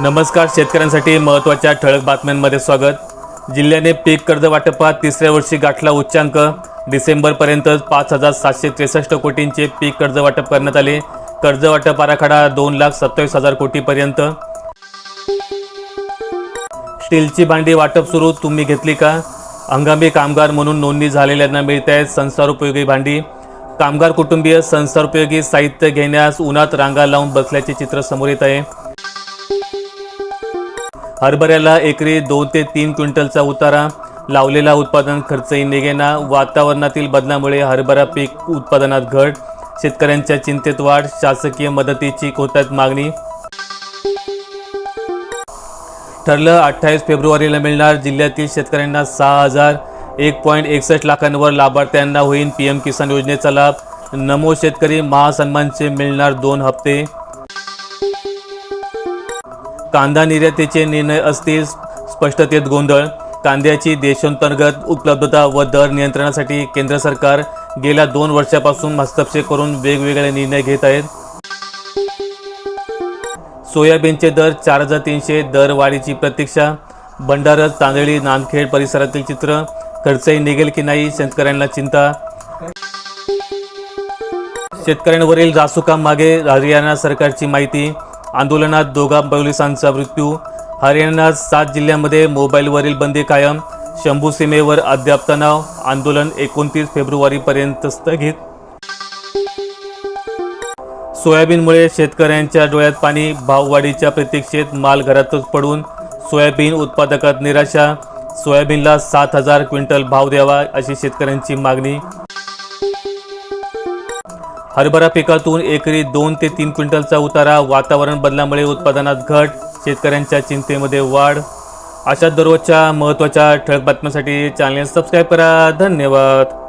नमस्कार शेतकऱ्यांसाठी महत्त्वाच्या ठळक बातम्यांमध्ये स्वागत. जिल्ह्याने पीक कर्ज वाटपात तिसऱ्या वर्षी गाठला उच्चांक. डिसेंबरपर्यंत पाच हजार सातशे त्रेसष्ट कोटींचे पीक कर्ज वाटप करण्यात आले. कर्ज वाटप आराखडा दोन लाख सत्तावीस हजार कोटीपर्यंत. स्टीलची भांडी वाटप सुरू तुम्ही घेतली का? हंगामी कामगार म्हणून नोंदणी झालेल्यांना मिळत आहेत संसारोपयोगी भांडी. कामगार कुटुंबीय संसारोपयोगी साहित्य घेण्यास उन्हात रांगा लावून बसल्याचे चित्र समोर येत आहे. हरभऱ्याला एकरी दोन ते तीन क्विंटलचा उतारा. लावलेला उत्पादन खर्चही निघेना. वातावरणातील बदलामुळे हरभरा पीक उत्पादनात घट. शेतकऱ्यांच्या चिंतेत वाढ. शासकीय मदतीची होतात मागणी. ठरलं अठ्ठावीस फेब्रुवारीला मिळणार जिल्ह्यातील शेतकऱ्यांना सहा हजार एक पॉईंट एकसष्ट लाखांवर लाभार्थ्यांना होईल पी एम किसान योजनेचा लाभ. नमो शेतकरी महासन्मानचे मिळणार दोन हप्ते. कांदा निर्यातीचे निर्णय असतील स्पष्टतेत गोंधळ. कांद्याची देशांतर्गत उपलब्धता व दर नियंत्रणासाठी केंद्र सरकार गेल्या दोन वर्षापासून हस्तक्षेप करून वेगवेगळे निर्णय घेत आहेत. सोयाबीनचे दर चार हजार तीनशे दरवाढीची प्रतीक्षा. भंडारत तांदळी नांदखेड परिसरातील चित्र. खर्चही निघेल की नाही शेतकऱ्यांना चिंता. शेतकऱ्यांवरील रासुकाम मागे हरियाणा सरकारची माहिती. आंदोलनात दोघा पोलिसांचा मृत्यू. हरियाणात सात जिल्ह्यांमध्ये मोबाईलवरील बंदी कायम. शंभू सीमेवर अद्याप तणाव. आंदोलन एकोणतीस फेब्रुवारीपर्यंत स्थगित. सोयाबीनमुळे शेतकऱ्यांच्या डोळ्यात पाणी भाववाढीच्या प्रतीक्षेत माल घरातच पडून सोयाबीन उत्पादकात निराशा. सोयाबीनला सात हजार क्विंटल भाव द्यावा अशी शेतकऱ्यांची मागणी. हरभरा पिकातून एकरी दोन ते तीन क्विंटलचा उतारा वातावरण बदलामुळे उत्पादनात घट शेतकऱ्यांच्या चिंतेमध्ये वाढ. अशा दररोजच्या महत्त्वाच्या ठळक बातम्यांसाठी चॅनल सबस्क्राईब करा. धन्यवाद.